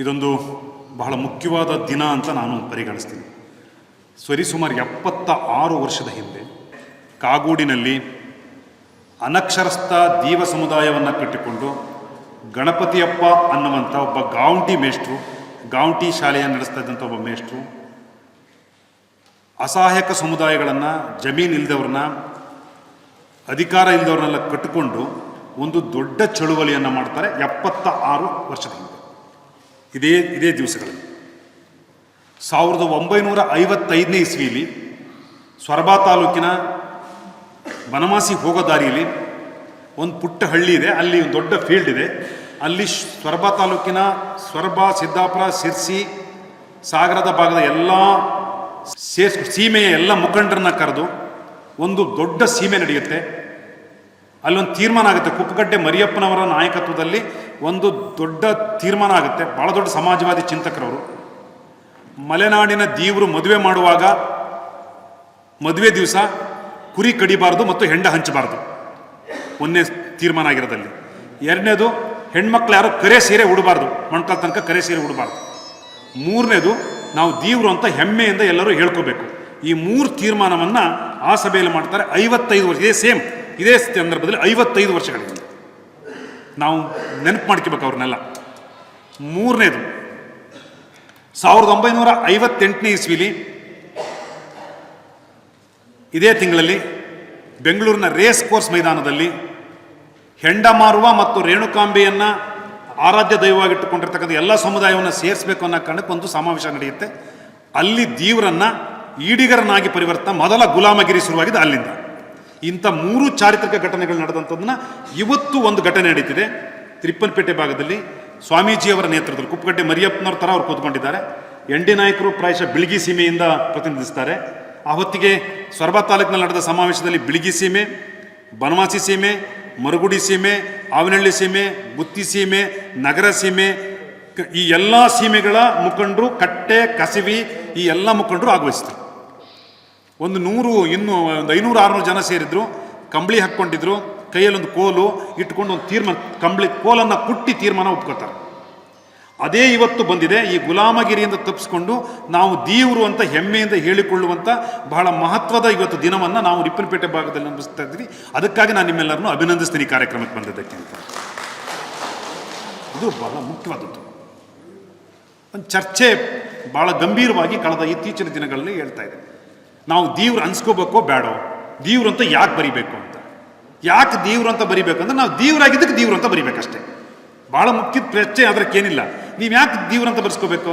ಇದೊಂದು ಬಹಳ ಮುಖ್ಯವಾದ ದಿನ ಅಂತ ನಾನು ಪರಿಗಣಿಸ್ತೀನಿ. ಸರಿಸುಮಾರು ಎಪ್ಪತ್ತ ಆರು ವರ್ಷದ ಹಿಂದೆ ಕಾಗೋಡಿನಲ್ಲಿ ಅನಕ್ಷರಸ್ಥ ದೀವ ಸಮುದಾಯವನ್ನು ಕಟ್ಟಿಕೊಂಡು ಗಣಪತಿಯಪ್ಪ ಅನ್ನುವಂಥ ಒಬ್ಬ ಗಾಂಟಿ ಮೇಷ್ಟ್ರು, ಗಾಂಟಿ ಶಾಲೆಯನ್ನು ನಡೆಸ್ತಾ ಇದ್ದಂಥ ಒಬ್ಬ ಮೇಷ್ಟ್ರು, ಅಸಹಾಯಕ ಸಮುದಾಯಗಳನ್ನು, ಜಮೀನು ಇಲ್ಲದವ್ರನ್ನ ಅಧಿಕಾರ ಇಲ್ಲದವ್ರನ್ನೆಲ್ಲ ಕಟ್ಟಿಕೊಂಡು ಒಂದು ದೊಡ್ಡ ಚಳುವಳಿಯನ್ನು ಮಾಡ್ತಾರೆ ಎಪ್ಪತ್ತ ಆರು ವರ್ಷದ ಹಿಂದೆ. ಇದೇ ಇದೇ ದಿವಸಗಳಲ್ಲಿ. ಸಾವಿರದ ಒಂಬೈನೂರ ಐವತ್ತೈದನೇ ಇಸ್ವಿಯಲ್ಲಿ ಸ್ವರಬಾ ತಾಲೂಕಿನ ಬನಮಾಸಿ ಹೋಗೋ ದಾರಿಯಲ್ಲಿ ಒಂದು ಪುಟ್ಟ ಹಳ್ಳಿ ಇದೆ. ಅಲ್ಲಿ ಒಂದು ದೊಡ್ಡ ಫೀಲ್ಡ್ ಇದೆ. ಅಲ್ಲಿ ಸೊರಬ ತಾಲೂಕಿನ ಸೊರಬ ಸಿದ್ದಾಪುರ, ಸಿರ್ಸಿ, ಸಾಗರದ ಭಾಗದ ಎಲ್ಲ ಸೇಸ್ ಸೀಮೆಯ ಎಲ್ಲ ಮುಖಂಡರನ್ನ ಕರೆದು ಒಂದು ದೊಡ್ಡ ಸೀಮೆ ನಡೆಯುತ್ತೆ. ಅಲ್ಲೊಂದು ತೀರ್ಮಾನ ಆಗುತ್ತೆ. ಕುಪ್ಪಗಡ್ಡೆ ಮರಿಯಪ್ಪನವರ ನಾಯಕತ್ವದಲ್ಲಿ ಒಂದು ದೊಡ್ಡ ತೀರ್ಮಾನ ಆಗುತ್ತೆ. ಭಾಳ ದೊಡ್ಡ ಸಮಾಜವಾದಿ ಚಿಂತಕರವರು. ಮಲೆನಾಡಿನ ದೀವರು ಮದುವೆ ಮಾಡುವಾಗ ಮದುವೆ ದಿವಸ ಕುರಿ ಕಡಿಬಾರ್ದು ಮತ್ತು ಹೆಂಡ ಹಂಚಬಾರ್ದು. ಒಂದನೇ ತೀರ್ಮಾನ ಆಗಿರೋದಲ್ಲಿ. ಎರಡನೇದು, ಹೆಣ್ಮಕ್ಳು ಯಾರು ಕರೆ ಸೀರೆ ಉಡಬಾರ್ದು. ಮೊಣಕಾಲ ತನಕ ಕರೆ ಸೀರೆ ಉಡಬಾರ್ದು. ಮೂರನೇದು, ನಾವು ದೀವ್ರು ಅಂತ ಹೆಮ್ಮೆಯಿಂದ ಎಲ್ಲರೂ ಹೇಳ್ಕೋಬೇಕು. ಈ ಮೂರು ತೀರ್ಮಾನವನ್ನು ಆ ಸಭೆಯಲ್ಲಿ ಮಾಡ್ತಾರೆ ಐವತ್ತೈದು ವರ್ಷ. ಇದೇ ಸೇಮ್. ಇದೇ ಸಂದರ್ಭದಲ್ಲಿ ಐವತ್ತೈದು ವರ್ಷಗಳಿಂದ ನಾವು ನೆನಪು ಮಾಡ್ಕೋಬೇಕು ಅವ್ರನ್ನೆಲ್ಲ. ಮೂರನೇದು, ಸಾವಿರದ ಒಂಬೈನೂರ ಐವತ್ತೆಂಟನೇ ಇಸ್ವಿಲಿ ಇದೇ ತಿಂಗಳಲ್ಲಿ ಬೆಂಗಳೂರಿನ ರೇಸ್ ಕೋರ್ಸ್ ಮೈದಾನದಲ್ಲಿ ಹೆಂಡ ಮಾರುವ ಮತ್ತು ರೇಣುಕಾಂಬೆಯನ್ನು ಆರಾಧ್ಯ ದೈವವಾಗಿಟ್ಟುಕೊಂಡಿರ್ತಕ್ಕಂಥ ಎಲ್ಲ ಸಮುದಾಯವನ್ನು ಸೇರಿಸಬೇಕು ಅನ್ನೋ ಕಾರಣಕ್ಕೆ ಒಂದು ಸಮಾವೇಶ ನಡೆಯುತ್ತೆ. ಅಲ್ಲಿ ದೀವರನ್ನ ಈಡಿಗರನ್ನಾಗಿ ಪರಿವರ್ತನೆ ಮೊದಲ ಗುಲಾಮಗಿರಿ ಶುರುವಾಗಿದೆ ಅಲ್ಲಿಂದ. ಇಂಥ ಮೂರು ಚಾರಿತ್ರಿಕ ಘಟನೆಗಳು ನಡೆದಂಥದ್ದನ್ನ ಇವತ್ತು ಒಂದು ಘಟನೆ ನಡೀತಿದೆ. ತ್ರಿಪ್ಪನ್ಪೇಟೆ ಭಾಗದಲ್ಲಿ ಸ್ವಾಮೀಜಿಯವರ ನೇತೃತ್ವದಲ್ಲಿ ಕುಪ್ಪಗಡ್ಡೆ ಮರಿಯಪ್ಪನವ್ರ ಥರ ಅವ್ರು ಕೂತ್ಕೊಂಡಿದ್ದಾರೆ. ಎಂಡಿ ನಾಯಕರು ಪ್ರಾಯಶಃ ಬಿಳಿಗಿ ಸೀಮೆಯಿಂದ ಪ್ರತಿನಿಧಿಸ್ತಾರೆ. ಆ ಹೊತ್ತಿಗೆ ಸೊರಬ ತಾಲೂಕಿನಲ್ಲಿ ನಡೆದ ಸಮಾವೇಶದಲ್ಲಿ ಬಿಳಿಗಿ ಸೀಮೆ, ಬನವಾಸಿ ಸೀಮೆ, ಮರುಗುಡಿ ಸೀಮೆ, ಆವಿನಹಳ್ಳಿ ಸೀಮೆ ಬುತ್ತಿ ಸೀಮೆ, ನಗರ ಸೀಮೆ ಈ ಎಲ್ಲ ಸೀಮೆಗಳ ಮುಖಂಡರು ಕಟ್ಟೆ, ಕಸಿವಿ ಈ ಎಲ್ಲ ಮುಖಂಡರು ಭಾಗವಹಿಸಿದ್ರು ಒಂದು ನೂರು, ಇನ್ನು ಒಂದು ಐನೂರು, ಆರುನೂರು ಜನ ಸೇರಿದ್ರು, ಕಂಬಳಿ ಹಾಕ್ಕೊಂಡಿದ್ರು, ಕೈಯಲ್ಲಿ ಒಂದು ಕೋಲು ಇಟ್ಕೊಂಡು ಒಂದು ತೀರ್ಮಾನ, ಕಂಬಳಿ ಕೋಲನ್ನು ಕುಟ್ಟಿ ತೀರ್ಮಾನ ಒಪ್ಕೋತಾರೆ. ಅದೇ ಇವತ್ತು ಬಂದಿದೆ, ಈ ಗುಲಾಮಗಿರಿಯಿಂದ ತಪ್ಪಿಸ್ಕೊಂಡು ನಾವು ದೀವರು ಅಂತ ಹೆಮ್ಮೆಯಿಂದ ಹೇಳಿಕೊಳ್ಳುವಂಥ ಬಹಳ ಮಹತ್ವದ ಇವತ್ತು ದಿನವನ್ನು ನಾವು ರಿಪ್ಪನಪೇಟೆ ಭಾಗದಲ್ಲಿ ನಂಬಿಸ್ತಾ ಇದ್ದೀವಿ ಅದಕ್ಕಾಗಿ ನಾನು ನಿಮ್ಮೆಲ್ಲರನ್ನು ಅಭಿನಂದಿಸ್ತೀನಿ ಕಾರ್ಯಕ್ರಮಕ್ಕೆ ಬಂದಿದ್ದಕ್ಕೆ ಅಂತ. ಇದು ಬಹಳ ಮುಖ್ಯವಾದದ್ದು. ಒಂದು ಚರ್ಚೆ ಭಾಳ ಗಂಭೀರವಾಗಿ ಕಳೆದ ಇತ್ತೀಚಿನ ದಿನಗಳಲ್ಲಿ ಹೇಳ್ತಾ ಇದೆ ನಾವು ದೇವ್ರು ಅನ್ಸ್ಕೋಬೇಕೋ ಬೇಡೋ? ದೇವ್ರ ಅಂತ ಯಾಕೆ ಬರಿಬೇಕು ಅಂತ? ಯಾಕೆ ದೇವ್ರ ಅಂತ ಬರಿಬೇಕು ಅಂದ್ರೆ ನಾವು ದೇವ್ರಾಗಿದ್ದಕ್ಕೆ ದೇವ್ರ ಅಂತ ಬರಿಬೇಕಷ್ಟೇ ಬಹಳ ಮುಖ್ಯ ಅದಕ್ಕೆ ಅದಕ್ಕೇನಿಲ್ಲ ನೀವು ಯಾಕೆ ದೇವ್ರ ಅಂತ ಬರ್ಸ್ಕೋಬೇಕು?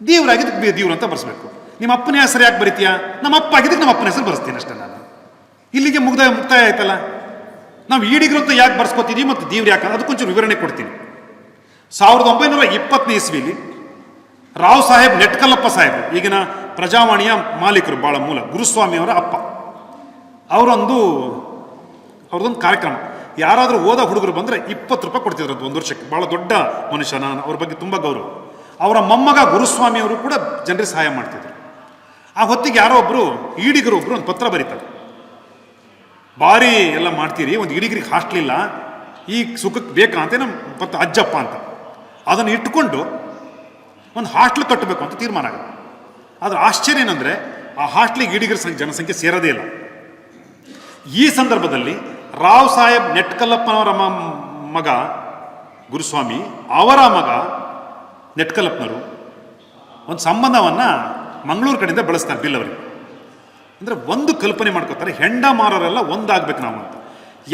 ದೇವ್ರಾಗಿದ್ದಕ್ಕೆ ದೇವ್ರ ಅಂತ ಬರ್ಸ್ಬೇಕು. ನಿಮ್ಮ ಅಪ್ಪನ ಹೆಸರು ಯಾಕೆ ಬರಿತೀಯಾ? ನಮ್ಮ ಅಪ್ಪ ಆಗಿದ್ದಕ್ಕೆ ನಮ್ಮ ಅಪ್ಪನ ಹೆಸರು ಬರ್ಸ್ತೀನಿ ಅಷ್ಟೇ ನಾನು. ಇಲ್ಲಿಗೆ ಮುಗ್ದ ಮುಕ್ತಾಯ ಆಯ್ತಲ್ಲ? ನಾವು ಈಡಿಗರು ಅಂತ ಯಾಕೆ ಬರ್ಸ್ಕೋತೀವಿ ಮತ್ತು ದೇವ್ರ ಯಾಕೆ ಅದಕ್ಕೊಂಚೂರು ವಿವರಣೆ ಕೊಡ್ತೀನಿ. ಸಾವಿರದ ಒಂಬೈನೂರ ಇಪ್ಪತ್ತನೇ ಇಸ್ವಿಲಿ ರಾವ್ ಸಾಹೇಬ್ ನೆಟ್ಕಲ್ಲಪ್ಪ ಸಾಹೇಬ್, ಈಗಿನ ಪ್ರಜಾವಾಣಿಯ ಮಾಲೀಕರು ಭಾಳ ಮೂಲ ಗುರುಸ್ವಾಮಿಯವರ ಅಪ್ಪ. ಅವರೊಂದು ಅವ್ರದ್ದೊಂದು ಕಾರ್ಯಕ್ರಮ. ಯಾರಾದರೂ ಓದ ಹುಡುಗರು ಬಂದರೆ ಇಪ್ಪತ್ತು ರೂಪಾಯಿ ಕೊಡ್ತಿದ್ರು ಒಂದು ವರ್ಷಕ್ಕೆ. ಭಾಳ ದೊಡ್ಡ ಮನುಷ್ಯ ನಾನು, ಅವ್ರ ಬಗ್ಗೆ ತುಂಬ ಗೌರವ. ಅವರ ಮೊಮ್ಮಗ ಗುರುಸ್ವಾಮಿಯವರು ಕೂಡ ಜನರಿಗೆ ಸಹಾಯ ಮಾಡ್ತಿದ್ರು. ಆ ಹೊತ್ತಿಗೆ ಯಾರೋ ಒಬ್ಬರು ಈಡಿಗರು ಒಬ್ಬರು ಒಂದು ಪತ್ರ ಬರೀತಾರೆ. ಭಾರಿ ಎಲ್ಲ ಮಾಡ್ತೀರಿ, ಒಂದು ಈಡಿಗರಿಗೆ ಹಾಸ್ಟ್ಲಿಲ್ಲ ಈ ಸುಖಕ್ಕೆ ಬೇಕಾ ಅಂತ ನಮ್ಮ ಪತ್ರ ಅಜ್ಜಪ್ಪ ಅಂತ. ಅದನ್ನು ಇಟ್ಕೊಂಡು ಒಂದು ಹಾಸ್ಟ್ಲ್ ಕಟ್ಟಬೇಕು ಅಂತ ತೀರ್ಮಾನ ಆಗುತ್ತೆ. ಆದರೆ ಆಶ್ಚರ್ಯ ಏನಂದರೆ ಆ ಹಾಸ್ಟ್ಲಿಗೆ ಈಡಿಗರ ಸಂಖ್ಯೆ ಜನಸಂಖ್ಯೆ ಸೇರೋದೇ ಇಲ್ಲ. ಈ ಸಂದರ್ಭದಲ್ಲಿ ರಾವ್ ಸಾಹೇಬ್ ನೆಟ್ಕಲ್ಲಪ್ಪನವರ ಮಗ ಗುರುಸ್ವಾಮಿ, ಅವರ ಮಗ ನೆಟ್ಕಲ್ಲಪ್ಪನವರು ಒಂದು ಸಂಬಂಧವನ್ನು ಮಂಗಳೂರು ಕಡೆಯಿಂದ ಬಳಸ್ತಾರೆ ಬಿಲ್ ಅವರಿಗೆ. ಅಂದರೆ ಒಂದು ಕಲ್ಪನೆ ಮಾಡ್ಕೋತಾರೆ ಹೆಂಡ ಮಾರರೆಲ್ಲ ಒಂದಾಗ್ಬೇಕು ನಾವು ಅಂತ.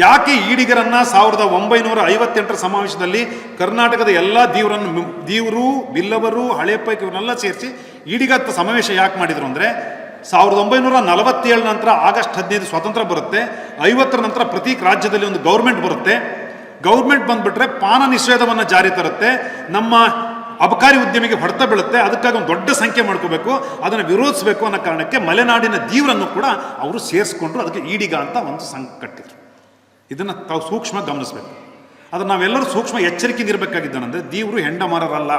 ಯಾಕೆ ಈಡಿಗರನ್ನು ಸಾವಿರದ ಒಂಬೈನೂರ ಐವತ್ತೆಂಟರ ಸಮಾವೇಶದಲ್ಲಿ ಕರ್ನಾಟಕದ ಎಲ್ಲ ದೇವರನ್ನು ದೇವರು, ಬಿಲ್ಲವರು ಹಳೆ ಪೈಕಿ ಇವನ್ನೆಲ್ಲ ಸೇರಿಸಿ ಈಡಿಗತ್ತ ಸಮಾವೇಶ ಯಾಕೆ ಮಾಡಿದ್ರು ಅಂದರೆ ಸಾವಿರದ ಒಂಬೈನೂರ ನಲವತ್ತೇಳು ನಂತರ ಆಗಸ್ಟ್ ಹದಿನೈದು ಸ್ವಾತಂತ್ರ್ಯ ಬರುತ್ತೆ, ಐವತ್ತರ ನಂತರ ಪ್ರತಿ ರಾಜ್ಯದಲ್ಲಿ ಒಂದು ಗೌರ್ಮೆಂಟ್ ಬರುತ್ತೆ. ಗೌರ್ಮೆಂಟ್ ಬಂದುಬಿಟ್ರೆ ಪಾನ ನಿಷೇಧವನ್ನು ಜಾರಿ ತರುತ್ತೆ, ನಮ್ಮ ಅಬಕಾರಿ ಉದ್ಯಮಿಗೆ ಹೊಡೆತ ಬೀಳುತ್ತೆ, ಅದಕ್ಕಾಗಿ ಒಂದು ದೊಡ್ಡ ಸಂಖ್ಯೆ ಮಾಡ್ಕೋಬೇಕು, ಅದನ್ನು ವಿರೋಧಿಸಬೇಕು ಅನ್ನೋ ಕಾರಣಕ್ಕೆ ಮಲೆನಾಡಿನ ದೀವರನ್ನು ಕೂಡ ಅವರು ಸೇರಿಸ್ಕೊಂಡ್ರು, ಅದಕ್ಕೆ ಈಡಿಗ ಅಂತ ಒಂದು ಸಂಘ ಕಟ್ಟಿದ್ರು. ಇದನ್ನು ತಾವು ಸೂಕ್ಷ್ಮ ಗಮನಿಸಬೇಕು. ಅದನ್ನು ನಾವೆಲ್ಲರೂ ಸೂಕ್ಷ್ಮ ಎಚ್ಚರಿಕೆಯಿಂದ ಇರಬೇಕಾಗಿದ್ದಾನಂದರೆ ದೀವರು ಹೆಂಡ ಮಾರರಲ್ಲ